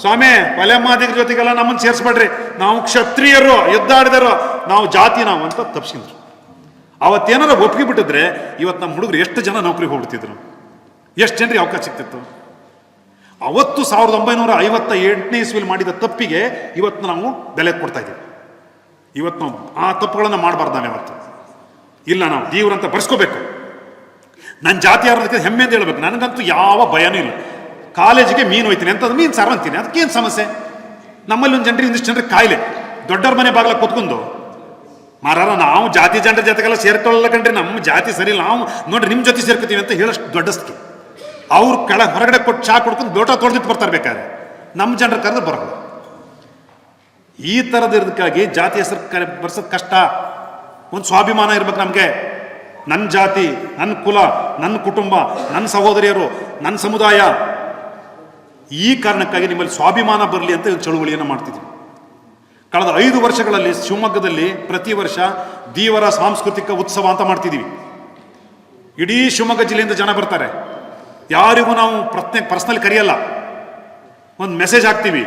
ಸ್ವಾಮಿ ಪಲೆಮಾದಿಗಳ ಜೊತೆಗೆಲ್ಲ ನಮ್ಮನ್ನು ಸೇರಿಸ್ಬೇಡ್ರಿ. ನಾವು ಕ್ಷತ್ರಿಯರು ಯುದ್ಧಾಡಿದರು ನಾವು ಜಾತಿ ನಾವು ಅಂತ ತಪ್ಸಿದ್ರು ಅವತ್ತೇನಾರ ಒಪ್ಪಿಗೆ ಬಿಟ್ಟಿದ್ರೆ ಇವತ್ತು ನಮ್ಮ ಹುಡುಗರು ಎಷ್ಟು ಜನ ನೌಕರಿಗೆ ಹೋಗ್ಬಿಡ್ತಿದ್ರು? ಎಷ್ಟು ಜನರಿಗೆ ಅವಕಾಶ ಸಿಗ್ತಿತ್ತು ಅವತ್ತು ಸಾವಿರದ ಒಂಬೈನೂರ ಐವತ್ತ ಎಂಟನೇ ಇಸ್ವಿಲಿ ಮಾಡಿದ ತಪ್ಪಿಗೆ ಇವತ್ತು ನಾವು ಬೆಲೆ ಕೊಡ್ತಾ ಇದ್ದೀವಿ. ಇವತ್ತು ನಾವು ಆ ತಪ್ಪುಗಳನ್ನು ಮಾಡಬಾರ್ದು ನಾವು ಇವತ್ತು ಇಲ್ಲ ನಾವು ದೇವ್ರಂತ ಬರ್ಸ್ಕೋಬೇಕು. ನನ್ನ ಜಾತಿ ಯಾರು ಹೆಮ್ಮೆ ಅಂತ ಹೇಳ್ಬೇಕು. ನನಗಂತೂ ಯಾವ ಭಯನೂ ಇಲ್ಲ. ಕಾಲೇಜಿಗೆ ಮೀನು ಹೋಯ್ತೀನಿ ಅಂತ ಮೀನು ಸಾರು ಅಂತೀನಿ. ಅದಕ್ಕೇನು ಸಮಸ್ಯೆ? ನಮ್ಮಲ್ಲಿ ಒಂದು ಜನರಿಗೆ ಒಂದಿಷ್ಟು ಜನರಿಗೆ ಕಾಯಿಲೆ. ದೊಡ್ಡವ್ರ ಮನೆ ಬಾಗಿಲ ಕೂತ್ಕೊಂಡು ಮಾರಾರ, ನಾವು ಜಾತಿ ಜನರ ಜೊತೆಗೆಲ್ಲ ಸೇರ್ಕೊಳ್ಳಲ್ಲ ಕಂಡ್ರಿ ನಮ್ಮ ಜಾತಿ ಸರಿ ನಾವು ನೋಡ್ರಿ ನಿಮ್ಮ ಜೊತೆ ಸೇರ್ಕೊತೀವಿ ಅಂತ ಹೇಳಷ್ಟು ದೊಡ್ಡಷ್ಟು ಅವ್ರು ಕೆಳ ಹೊರಗಡೆ ಕೊಟ್ಟು ಚಾ ಕುಡ್ಕೊಂಡು ಲೋಟ ತೊಳೆದಿಟ್ಟು ಬರ್ತಾರೆ ಬೇಕಾದ್ರೆ. ನಮ್ಮ ಜನರ ಕರೆದು ಬರೋಲ್ಲ. ಈ ಥರದ ಇರೋದಕ್ಕಾಗಿ ಜಾತಿ ಹೆಸರು ಕರೆ ಬರ್ಸೋದು ಕಷ್ಟ. ಒಂದು ಸ್ವಾಭಿಮಾನ ಇರ್ಬೇಕು ನಮಗೆ. ನನ್ನ ಜಾತಿ ನನ್ನ ಕುಲ ನನ್ನ ಕುಟುಂಬ ನನ್ನ ಸಹೋದರಿಯರು ನನ್ನ ಸಮುದಾಯ. ಈ ಕಾರಣಕ್ಕಾಗಿ ನಿಮ್ಮಲ್ಲಿ ಸ್ವಾಭಿಮಾನ ಬರಲಿ ಅಂತ ಚಳುವಳಿಯನ್ನು ಮಾಡ್ತಿದ್ವಿ ಕಳೆದ ಐದು ವರ್ಷಗಳಲ್ಲಿ ಶಿವಮೊಗ್ಗದಲ್ಲಿ ಪ್ರತಿ ವರ್ಷ ದೀವರ ಸಾಂಸ್ಕೃತಿಕ ಉತ್ಸವ ಅಂತ ಮಾಡ್ತಿದ್ದೀವಿ ಇಡೀ ಶಿವಮೊಗ್ಗ ಜಿಲ್ಲೆಯಿಂದ ಜನ ಬರ್ತಾರೆ. ಯಾರಿಗೂ ನಾವು ಪ್ರತ್ಯೇಕ, ಪರ್ಸ್ನಲ್ ಕರೆಯಲ್ಲ. ಒಂದು ಮೆಸೇಜ್ ಹಾಕ್ತೀವಿ.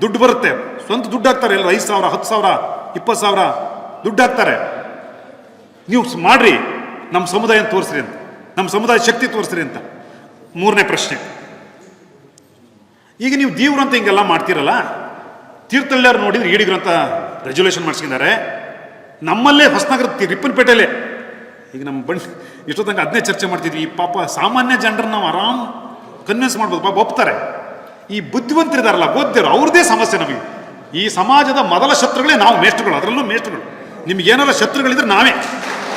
ದುಡ್ಡು ಬರುತ್ತೆ. ಸ್ವಂತ ದುಡ್ಡು ಹಾಕ್ತಾರೆ. ಎಲ್ಲರೂ ಐದು ಸಾವಿರ, ಹತ್ತು ಸಾವಿರ, ಇಪ್ಪತ್ತು ಸಾವಿರ ದುಡ್ಡು ಹಾಕ್ತಾರೆ. ನೀವು ಮಾಡ್ರಿ. ನಮ್ಮ ಸಮುದಾಯ ತೋರಿಸ್ರಿ ಅಂತ. ನಮ್ಮ ಸಮುದಾಯ ಶಕ್ತಿ ತೋರಿಸ್ರಿ ಅಂತ. ಮೂರನೇ ಪ್ರಶ್ನೆ. ಈಗ ನೀವು ದೇವ್ರು ಅಂತ ಹಿಂಗೆಲ್ಲ ಮಾಡ್ತೀರಲ್ಲ? ತೀರ್ಥಳ್ಳಿಯವ್ರು ನೋಡಿದ್ರೆ ಈಡಿಗ್ರು ಅಂತ ರೆಜುಲೇಷನ್ ಮಾಡಿಸ್ಕಿದ್ದಾರೆ ನಮ್ಮಲ್ಲೇ ಹೊಸನಗರ ರಿಪ್ಪನ್ಪೇಟೆಯಲ್ಲೇ. ಈಗ ನಮ್ಮ ಬಂಡ್ ಇಷ್ಟೋ ತನಕ ಅದನ್ನೇ ಚರ್ಚೆ ಮಾಡ್ತಿದ್ವಿ. ಈ ಪಾಪ ಸಾಮಾನ್ಯ ಜನರನ್ನ ನಾವು ಆರಾಮ್ ಕನ್ವಿನ್ಸ್ ಮಾಡ್ಬೋದು. ಪಾಪ ಒಪ್ತಾರೆ. ಈ ಬುದ್ಧಿವಂತರಿದಾರಲ್ಲ ಓದ್ದಿರೋ ಅವ್ರದ್ದೇ ಸಮಸ್ಯೆ ನಮಗೆ. ಈ ಸಮಾಜದ ಮೊದಲ ಶತ್ರುಗಳೇ ನಾವು, ಮೇಷ್ಟ್ರುಗಳು. ಅದರಲ್ಲೂ ಮೇಷ್ಟ್ರುಗಳು. ನಿಮ್ಗೆ ಏನಾರ ಶತ್ರುಗಳಿದ್ರೆ ನಾವೇ.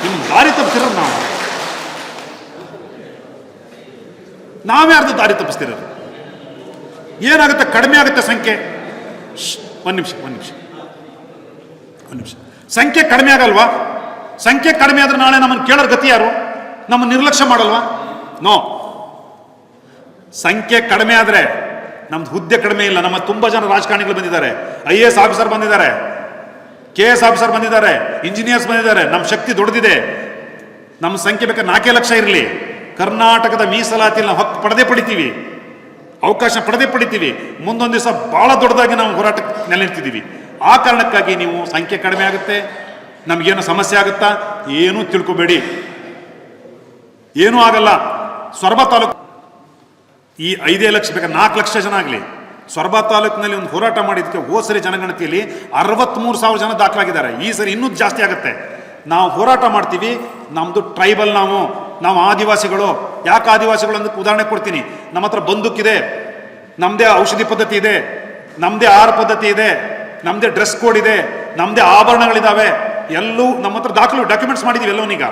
ನಿಮ್ಮ ದಾರಿ ತಪ್ಪಿರೋದು ನಾವು. ನಾವೇ ಅರ್ಧ ದಾರಿ ತಪ್ಪಿಸ್ತಿರೋದು. ಏನಾಗುತ್ತೆ? ಕಡಿಮೆ ಆಗುತ್ತೆ ಸಂಖ್ಯೆ. ಒಂದು ನಿಮಿಷ ಒಂದು ನಿಮಿಷ. ಒಂದು ನಿಮಿಷ. ಸಂಖ್ಯೆ ಕಡಿಮೆ ಆಗಲ್ವಾ? ಸಂಖ್ಯೆ ಕಡಿಮೆ ಆದ್ರೆ ನಾಳೆ ನಮ್ಮನ್ನು ಕೇಳೋರ್ ಗತಿ ಯಾರು? ನಮ್ಮ ನಿರ್ಲಕ್ಷ್ಯ ಮಾಡಲ್ವಾ? ನೋ. ಸಂಖ್ಯೆ ಕಡಿಮೆ ಆದರೆ ನಮ್ದು ಹುದ್ದೆ ಕಡಿಮೆ ಇಲ್ಲ. ನಮ್ಮ ತುಂಬ ಜನ ರಾಜಕಾರಣಿಗಳು ಬಂದಿದ್ದಾರೆ. ಐ ಎ ಎಸ್ ಆಫೀಸರ್ ಬಂದಿದ್ದಾರೆ. ಕೆ ಎಸ್ ಆಫೀಸರ್ ಬಂದಿದ್ದಾರೆ. ಇಂಜಿನಿಯರ್ಸ್ ಬಂದಿದ್ದಾರೆ. ನಮ್ಮ ಶಕ್ತಿ ದೊಡ್ಡದಿದೆ. ನಮ್ಮ ಸಂಖ್ಯೆ ಬೇಕಾದ್ರೆ ನಾಲ್ಕೇ ಲಕ್ಷ ಇರಲಿ. ಕರ್ನಾಟಕದ ಮೀಸಲಾತಿಯಲ್ಲಿ ನಾವು ಹಕ್ಕು ಪಡೆದೇ ಪಡಿತೀವಿ. ಅವಕಾಶ ಪಡೆದೇ ಪಡಿತೀವಿ. ಮುಂದೊಂದು ದಿವಸ ಬಹಳ ದೊಡ್ಡದಾಗಿ ನಾವು ಹೋರಾಟ ನಿಲ್ತಿದ್ದೀವಿ ಆ ಕಾರಣಕ್ಕಾಗಿ ನೀವು ಸಂಖ್ಯೆ ಕಡಿಮೆ ಆಗುತ್ತೆ. ನಮಗೇನು ಸಮಸ್ಯೆ ಆಗುತ್ತಾ? ಏನೂ ತಿಳ್ಕೊಬೇಡಿ. ಏನೂ ಆಗಲ್ಲ. ಸೊರಬ ತಾಲೂಕು ಈ ಐದೇ ಲಕ್ಷ ಬೇಕಾದ್ರೆ ನಾಲ್ಕು ಲಕ್ಷ ಜನ ಆಗಲಿ. ಸೊರಬ ತಾಲೂಕಿನಲ್ಲಿ ಒಂದು ಹೋರಾಟ ಮಾಡಿದ್ದಕ್ಕೆ ಹೋದ ಸರಿ ಜನಗಣತಿಯಲ್ಲಿ ಅರವತ್ತ್ಮೂರು ಸಾವಿರ ಜನ ದಾಖಲಾಗಿದ್ದಾರೆ. ಈ ಸರಿ ಇನ್ನೂ ಜಾಸ್ತಿ ಆಗುತ್ತೆ. ನಾವು ಹೋರಾಟ ಮಾಡ್ತೀವಿ. ನಮ್ಮದು ಟ್ರೈಬಲ್ ನಾವು. ನಾವು ಆದಿವಾಸಿಗಳು. ಯಾಕೆ ಆದಿವಾಸಿಗಳು ಅಂತ ಉದಾಹರಣೆ ಕೊಡ್ತೀನಿ. ನಮ್ಮ ಹತ್ರ ಬಂದೂಕಿದೆ. ನಮ್ಮದೇ ಔಷಧಿ ಪದ್ಧತಿ ಇದೆ. ನಮ್ಮದೇ ಆಹಾರ ಪದ್ಧತಿ ಇದೆ. ನಮ್ಮದೇ ಡ್ರೆಸ್ ಕೋಡ್ ಇದೆ. ನಮ್ಮದೇ ಆಭರಣಗಳಿದ್ದಾವೆ ಎಲ್ಲೂ ನಮ್ಮ ಹತ್ರ ದಾಖಲು, ಡಾಕ್ಯುಮೆಂಟ್ಸ್ ಮಾಡಿದ್ದೀವಿ ಎಲ್ಲವನ್ನೀಗ.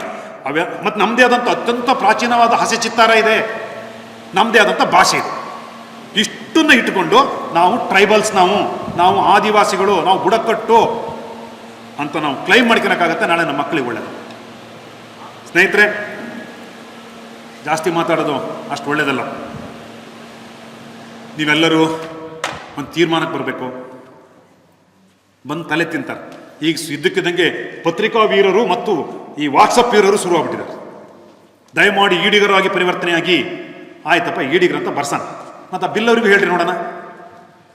ಅವೆ, ಮತ್ತು ನಮ್ಮದೇ ಆದಂಥ ಅತ್ಯಂತ ಪ್ರಾಚೀನವಾದ ಹಸೆ ಚಿತ್ತಾರ ಇದೆ. ನಮ್ಮದೇ ಆದಂಥ ಭಾಷೆ ಇದೆ. ಇಷ್ಟನ್ನು ಇಟ್ಟುಕೊಂಡು ನಾವು ಟ್ರೈಬಲ್ಸ್ ನಾವು ನಾವು ಆದಿವಾಸಿಗಳು, ನಾವು ಬುಡಕಟ್ಟು ಅಂತ ನಾವು ಕ್ಲೈಮ್ ಮಾಡ್ಕೊಳಕ್ಕಾಗತ್ತೆ. ನಾಳೆ ನಮ್ಮ ಮಕ್ಕಳಿಗೆ ಒಳ್ಳೆಯದು ಸ್ನೇಹಿತರೆ ಜಾಸ್ತಿ ಮಾತಾಡೋದು ಅಷ್ಟು ಒಳ್ಳೆಯದಲ್ಲ ನೀವೆಲ್ಲರೂ ಒಂದು ತೀರ್ಮಾನಕ್ಕೆ ಬರಬೇಕು. ಬಂದು ತಲೆ ತಿಂತಾರೆ. ಈಗ ಇದ್ದಕ್ಕಿದ್ದಂಗೆ ಪತ್ರಿಕಾ ವೀರರು ಮತ್ತು ಈ ವಾಟ್ಸಪ್ ವೀರರು ಶುರುವಾಗ್ಬಿಟ್ಟಿದ್ದಾರೆ. ದಯಮಾಡಿ ಈಡಿಗರಾಗಿ ಪರಿವರ್ತನೆಯಾಗಿ ಆಯ್ತಪ್ಪ ಅಂತ ಬರ್ಸಣ. ಮತ್ತು ಬಿಲ್ ಅವ್ರಿಗೂ ಹೇಳ್ರಿ ನೋಡೋಣ.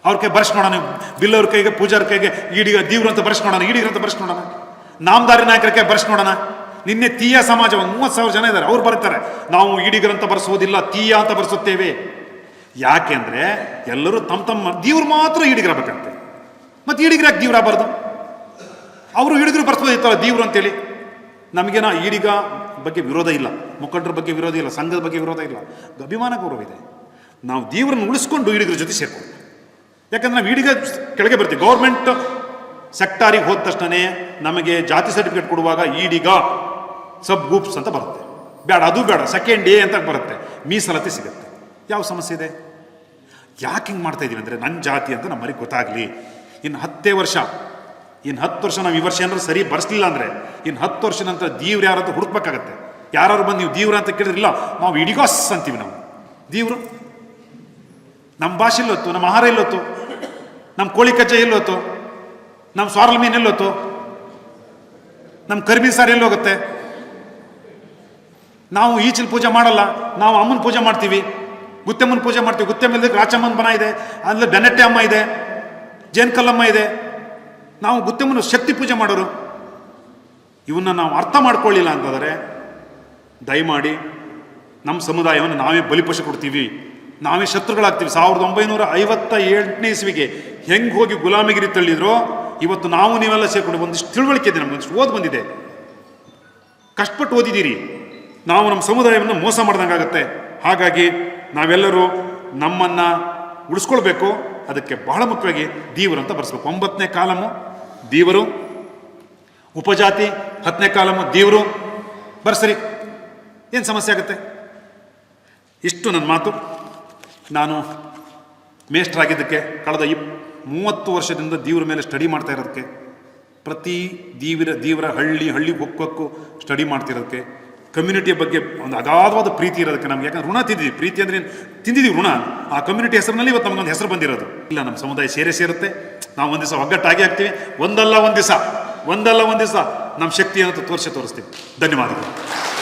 ಅವ್ರ ಕೈ ಬರ್ಸ್ ನೋಡೋಣ ಬಿಲ್ ಅವ್ರ ಕೈಗೆ, ಪೂಜಾರ ಕೈಗೆ ಈಡಿಗ, ದೀವ್ರು ಅಂತ ಬರ್ಸ್ ನೋಡೋಣ, ಈಡಿಗರು ಅಂತ ಬರ್ಸ್ ನೋಡೋಣ. ನಾಮದಾರಿ ನಾಯಕರ ಕೈ ಬರ್ಸ್ ನೋಡೋಣ. ನಿನ್ನೆ ತೀಯ ಸಮಾಜ ಮೂವತ್ತು ಸಾವಿರ ಜನ ಇದ್ದಾರೆ, ಅವ್ರು ಬರ್ತಾರೆ. ನಾವು ಇಡೀ ಗ್ರಂಥ ಬರೆಸೋದಿಲ್ಲ, ತೀಯ ಅಂತ ಬರ್ಸುತ್ತೇವೆ. ಯಾಕೆಂದ್ರೆ ಎಲ್ಲರೂ ತಮ್ಮ ತಮ್ಮ, ದೇವ್ರು ಮಾತ್ರ ಈಡಿಗರಬೇಕಂತೆ ಮತ್ತೆ ಈಡಿಗರು ಯಾಕೆ ದೀವ್ರ ಬರ್ದು ಅವರು ಹಿಡಿದ್ರು ಬರ್ಸ್ಬೋದಿತ್ತಲ್ಲ ದೇವ್ರು ಅಂತೇಳಿ. ನಮಗೇನ ಈಡಿಗ ಬಗ್ಗೆ ವಿರೋಧ ಇಲ್ಲ, ಮುಖಂಡರ ಬಗ್ಗೆ ವಿರೋಧ ಇಲ್ಲ, ಸಂಘದ ಬಗ್ಗೆ ವಿರೋಧ ಇಲ್ಲ. ಅಭಿಮಾನ ಗೌರವ ಇದೆ. ನಾವು ದೇವ್ರನ್ನ ಉಳಿಸ್ಕೊಂಡು ಈಡಿಗರ ಜೊತೆ ಸೇರ್ಕೊಂಡು ಯಾಕಂದ್ರೆ ನಾವು ಈಡಿಗ ಕೆಳಗೆ ಬರ್ತೀವಿ. ಗೌರ್ಮೆಂಟ್ ಸೆಕ್ಟಾರಿಗೆ ಹೋದ ತಕ್ಷಣನೇ ನಮಗೆ ಜಾತಿ ಸರ್ಟಿಫಿಕೇಟ್ ಕೊಡುವಾಗ ಈಡಿಗ ಸಬ್ ಗ್ರೂಪ್ಸ್ ಅಂತ ಬರುತ್ತೆ. ಬೇಡ, ಅದು ಬೇಡ ಸೆಕೆಂಡ್ ಎ ಅಂತ ಬರುತ್ತೆ. ಮೀಸಲಾತಿ ಸಿಗುತ್ತೆ. ಯಾವ ಸಮಸ್ಯೆ ಇದೆ? ಯಾಕೆ ಹಿಂಗೆ ಮಾಡ್ತಾ ಇದ್ದೀವಿ ಅಂದರೆ ನನ್ನ ಜಾತಿ ಅಂತ ನಮ್ಮರಿಗೆ ಗೊತ್ತಾಗಲಿ. ಇನ್ನು ಹತ್ತೇ ವರ್ಷ ಇನ್ನು ಹತ್ತು ವರ್ಷ ನಾವು ಈ ವರ್ಷ ಏನಾದ್ರು ಸರಿ ಬರ್ಸ್ಲಿಲ್ಲ ಅಂದರೆ ಇನ್ನು ಹತ್ತು ವರ್ಷ ನಂತರ ದೀವ್ರು ಅಂತ ಹುಡುಕ್ಬೇಕಾಗತ್ತೆ. ಯಾರು ಬಂದು ನೀವು ದೀವ್ರ ಅಂತ ಕೇಳಿದ್ರಿಲ್ಲ, ನಾವು ಇಡಿಗಾಸ್ ಅಂತೀವಿ ನಾವು. ದೀವ್ರು ನಮ್ಮ ಭಾಷೆ ಎಲ್ಲೊತ್ತು ನಮ್ಮ ಆಹಾರ ಎಲ್ಲೊತ್ತು ನಮ್ಮ ಕೋಳಿ ಕಜ್ಜೆ ಎಲ್ಲೊತ್ತು ನಮ್ಮ ಸ್ವಾರಲ್ ಮೀನು ಎಲ್ಲೊತ್ತು ನಮ್ಮ ಕರ್ಬಿ ಸಾರು ಎಲ್ಲಿ ಹೋಗುತ್ತೆ? ನಾವು ಈಚಿಲ್ ಪೂಜೆ ಮಾಡಲ್ಲ, ನಾವು ಅಮ್ಮನ ಪೂಜೆ ಮಾಡ್ತೀವಿ. ಗುತ್ತೆಮ್ಮನ ಪೂಜೆ ಮಾಡ್ತೀವಿ. ಗುತ್ತೆಮ್ಮಲ್ಲಿ ರಾಚಮ್ಮನ ಬನ ಇದೆ, ಅಲ್ಲಿ ಬೆನಟ್ಟೆ ಅಮ್ಮ ಇದೆ, ಜೇನ್ಕಲ್ಲಮ್ಮ ಇದೆ. ನಾವು ಗುತ್ತೆಮ್ಮನ ಶಕ್ತಿ ಪೂಜೆ ಮಾಡೋರು. ಇವನ್ನ ನಾವು ಅರ್ಥ ಮಾಡ್ಕೊಳ್ಳಿಲ್ಲ ಅಂತಂದರೆ, ದಯಮಾಡಿ ನಮ್ಮ ಸಮುದಾಯವನ್ನು ನಾವೇ ಬಲಿಪಶು ಕೊಡ್ತೀವಿ. ನಾವೇ ಶತ್ರುಗಳಾಗ್ತೀವಿ. ಸಾವಿರದ ಒಂಬೈನೂರ ಐವತ್ತ ಎಂಟನೇ ಇಸ್ವಿಗೆ ಹೆಂಗೆ ಹೋಗಿ ಗುಲಾಮಿಗಿರಿ ತಳ್ಳಿದ್ರೋ, ಇವತ್ತು ನಾವು ನೀವೆಲ್ಲ ಸೇರ್ಕೊಂಡು ಒಂದಿಷ್ಟು ತಿಳುವಳಿಕೆ ಇದೆ ನಮ್ಗೆ, ಒಂದಿಷ್ಟು ಓದ್ ಬಂದಿದೆ. ಕಷ್ಟಪಟ್ಟು ಓದಿದ್ದೀರಿ. ನಾವು ನಮ್ಮ ಸಮುದಾಯವನ್ನು ಮೋಸ ಮಾಡ್ದಂಗಾಗತ್ತೆ. ಹಾಗಾಗಿ ನಾವೆಲ್ಲರೂ ನಮ್ಮನ್ನು ಉಳಿಸ್ಕೊಳ್ಬೇಕು. ಅದಕ್ಕೆ ಬಹಳ ಮುಖ್ಯವಾಗಿ ದೀವರು ಅಂತ ಬರೆಸ್ಬೇಕು. ಒಂಬತ್ತನೇ ಕಾಲಮು ದೀವರು, ಉಪಜಾತಿ ಹತ್ತನೇ ಕಾಲಮು ದೀವರು. ಬರ್ಸರಿ ಏನು ಸಮಸ್ಯೆ ಆಗುತ್ತೆ? ಇಷ್ಟು ನನ್ನ ಮಾತು. ನಾನು ಮೇಷ್ಟ್ರಾಗಿದ್ದಕ್ಕೆ ಕಳೆದ ಇಪ್, ಮೂವತ್ತು ವರ್ಷದಿಂದ ದೀವ್ರ ಮೇಲೆ ಸ್ಟಡಿ ಮಾಡ್ತಾ ಇರೋದಕ್ಕೆ, ಪ್ರತಿ ದೀವಿರ, ದೀವರ ಹಳ್ಳಿ ಹಳ್ಳಿ ಹೊಕ್ಕಕ್ಕೂ ಸ್ಟಡಿ ಮಾಡ್ತಿರೋದಕ್ಕೆ ಕಮ್ಯುನಿಟಿಯ ಬಗ್ಗೆ ಒಂದು ಅಗಾಧವಾದ ಪ್ರೀತಿ ಇರೋದಕ್ಕೆ ನಮ್ಗೆ. ಯಾಕಂದ್ರೆ ಋಣ ತಿಂದಿದ್ದೀವಿ. ಪ್ರೀತಿ ಅಂದ್ರೆ ತಿಂದಿದ್ದೀವಿ ಋಣ. ಆ ಕಮ್ಯುನಿಟಿ ಹೆಸರಿನಲ್ಲಿ ಇವತ್ತು ನಮಗೊಂದು ಹೆಸರು ಬಂದಿರೋದು. ಇಲ್ಲ, ನಮ್ಮ ಸಮುದಾಯ ಸೇರೆ ಸೇರುತ್ತೆ. ನಾವು ಒಂದು ದಿವಸ ಒಗ್ಗಟ್ಟಾಗಿ ಆಗ್ತೀವಿ ಒಂದಲ್ಲ ಒಂದು ದಿವಸ. ಒಂದಲ್ಲ ಒಂದು ದಿವಸ. ನಮ್ಮ ಶಕ್ತಿಯನ್ನು ತೋರಿಸಿ ತೋರಿಸ್ತೀವಿ. ಧನ್ಯವಾದಗಳು.